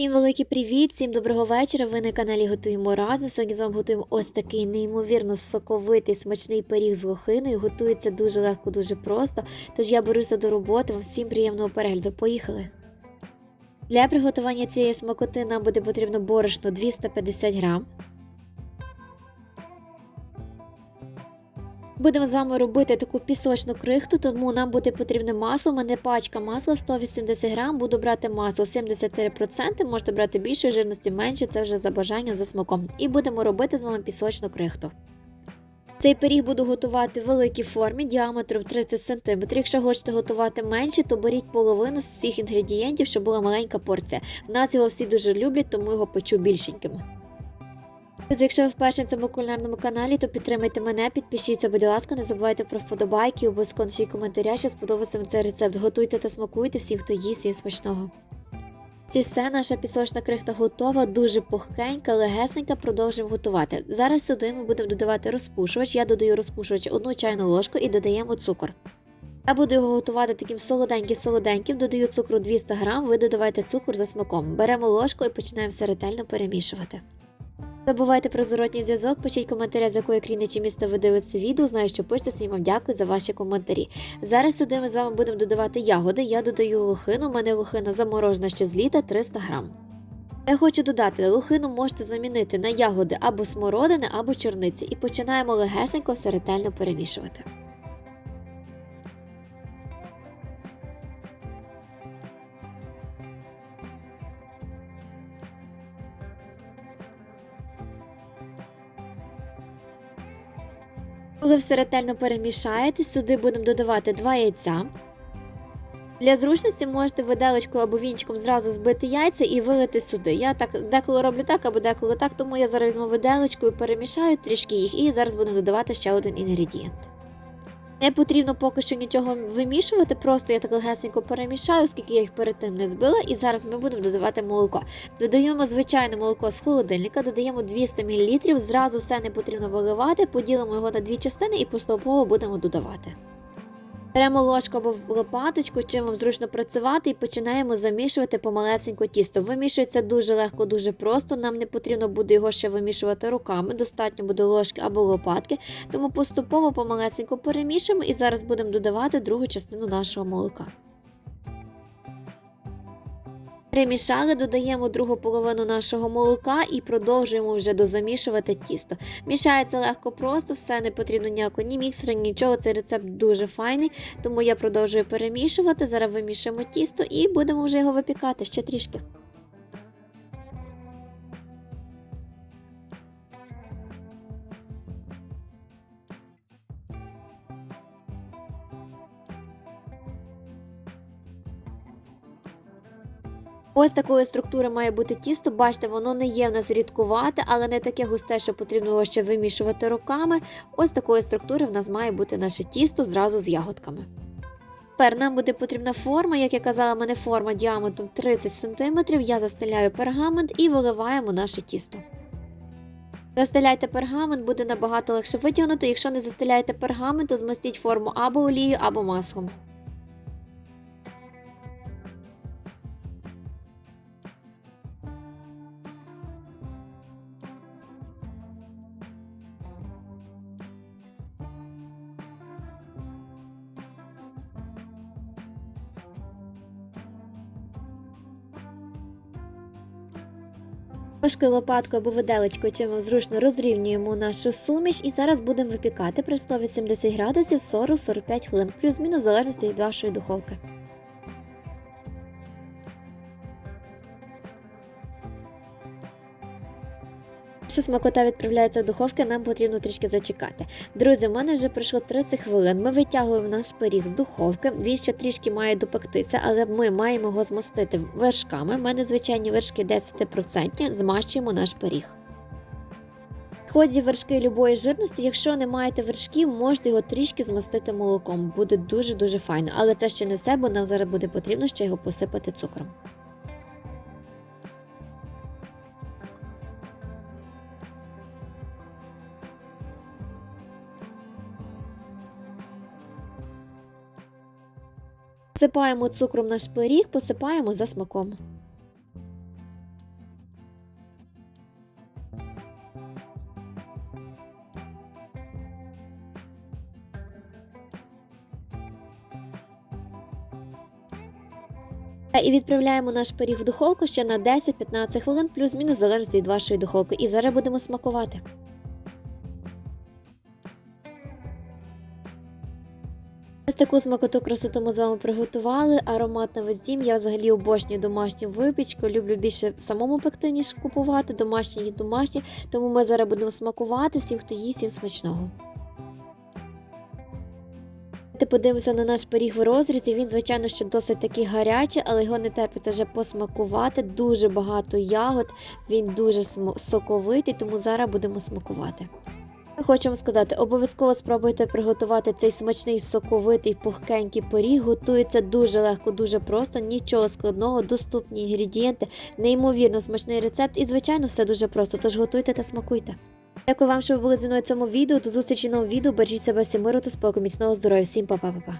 Всім великий привіт, всім доброго вечора. Ви на каналі Готуємо разом. Сьогодні з вами готуємо ось такий неймовірно соковитий смачний пиріг з лохиною. Готується дуже легко, дуже просто. Тож я беруся до роботи. Вам всім приємного перегляду. Поїхали! Для приготування цієї смакоти нам буде потрібно борошно 250 грам. Будемо з вами робити таку пісочну крихту, тому нам буде потрібне масло. У мене пачка масла 180 грам. Буду брати масло 73%, можете брати більше жирності, менше, це вже за бажанням, за смаком. І будемо робити з вами пісочну крихту. Цей пиріг буду готувати в великій формі діаметром 30 см. Якщо хочете готувати менше, то беріть половину з всіх інгредієнтів, щоб була маленька порція. У нас його всі дуже люблять, тому його печу більшеньким. Якщо ви вперше на цьому кулінарному каналі, то підтримайте мене, підпишіться, будь ласка, не забувайте про вподобайки, обов'язково напишіть коментаря, що сподобався вам цей рецепт. Готуйте та смакуйте всім, хто їсть, всім смачного. Ці все, наша пісочна крихта готова, дуже пухкенька, легесенька, продовжуємо готувати. Зараз сюди ми будемо додавати розпушувач. Я додаю розпушувач одну чайну ложку і додаємо цукор. Я буду його готувати таким солоденьким-солоденьким, додаю цукру 200 грам, ви додавайте цукор за смаком. Беремо ложку і починаємо все ретельно перемішувати. Забувайте про зворотній зв'язок, пишіть коментарі, з якої країни чи міста ви дивитеся відео. Знаю, що пишете, всім вам дякую за ваші коментарі. Зараз сюди ми з вами будемо додавати ягоди. Я додаю лохину, у мене лохина заморожена ще з літа 300 грам. Я хочу додати, лохину можете замінити на ягоди або смородини, або чорниці, і починаємо легесенько все ретельно перемішувати. Коли все ретельно перемішаєте, сюди будемо додавати 2 яйця. Для зручності можете виделочкою або вінчиком зразу збити яйця і вилити сюди. Я так деколи роблю так або деколи так, тому я зараз візьму виделочкою, перемішаю трішки їх і зараз будемо додавати ще один інгредієнт. Не потрібно поки що нічого вимішувати, просто я так легесенько перемішаю, оскільки я їх перед тим не збила, і зараз ми будемо додавати молоко. Додаємо звичайне молоко з холодильника, додаємо 200 мл, зразу все не потрібно виливати, поділимо його на дві частини і поступово будемо додавати. Беремо ложку або лопаточку, чим вам зручно працювати, і починаємо замішувати помалесенько тісто. Вимішується дуже легко, дуже просто. Нам не потрібно буде його ще вимішувати руками, достатньо буде ложки або лопатки. Тому поступово помалесенько перемішуємо і зараз будемо додавати другу частину нашого молока. Перемішали, додаємо другу половину нашого молока і продовжуємо вже дозамішувати тісто. Мішається легко просто, все не потрібно ніякого ні міксера, нічого. Цей рецепт дуже файний, тому я продовжую перемішувати. Зараз вимішуємо тісто і будемо вже його випікати ще трішки. Ось такої структури має бути тісто. Бачите, воно не є в нас рідкувате, але не таке густе, що потрібно його ще вимішувати руками. Ось такої структури в нас має бути наше тісто зразу з ягодками. Тепер нам буде потрібна форма, як я казала, мене форма діаметром 30 см. Я застеляю пергамент і виливаємо наше тісто. Застеляйте пергамент, буде набагато легше витягнути. Якщо не застеляєте пергамент, то змастіть форму або олією, або маслом. Ложкою лопаткою або виделечкою, чим вам зручно розрівнюємо нашу суміш і зараз будемо випікати при 180 градусів 40-45 хвилин, плюс-мінус в залежності від вашої духовки. Якщо смакота відправляється в духовки, нам потрібно трішки зачекати. Друзі, у мене вже пройшло 30 хвилин. Ми витягуємо наш пиріг з духовки. Він ще трішки має допектися, але ми маємо його змастити вершками. У мене звичайні вершки 10%. Змащуємо наш пиріг. Входять вершки любої жирності. Якщо не маєте вершків, можете його трішки змастити молоком. Буде дуже-дуже файно. Але це ще не все, бо нам зараз буде потрібно ще його посипати цукром. Всипаємо цукром наш пиріг, посипаємо за смаком. Е, і відправляємо наш пиріг в духовку ще на 10-15 хвилин, плюс-мінус залежить від вашої духовки. І зараз будемо смакувати. Таку смакоту красоту ми з вами приготували. Аромат на весь дім. Я взагалі обожнюю домашню випічку. Люблю більше самому пекти, ніж купувати. Домашні і домашні. Тому ми зараз будемо смакувати всім, хто їсть, всім смачного. Подивимося на наш пиріг в розрізі. Він, звичайно, ще досить такий гарячий, але його не терпиться вже посмакувати. Дуже багато ягод, він дуже соковитий, тому зараз будемо смакувати. Хочемо сказати, обов'язково спробуйте приготувати цей смачний соковитий пухкенький пиріг. Готується дуже легко, дуже просто, нічого складного, доступні інгредієнти, неймовірно смачний рецепт і, звичайно, все дуже просто. Тож готуйте та смакуйте. Дякую вам, що ви були зі мною в цьому відео. До зустрічі в новому відео. Бережіть себе всім миру та спокою, міцного здоров'я. Всім па-па-па-па.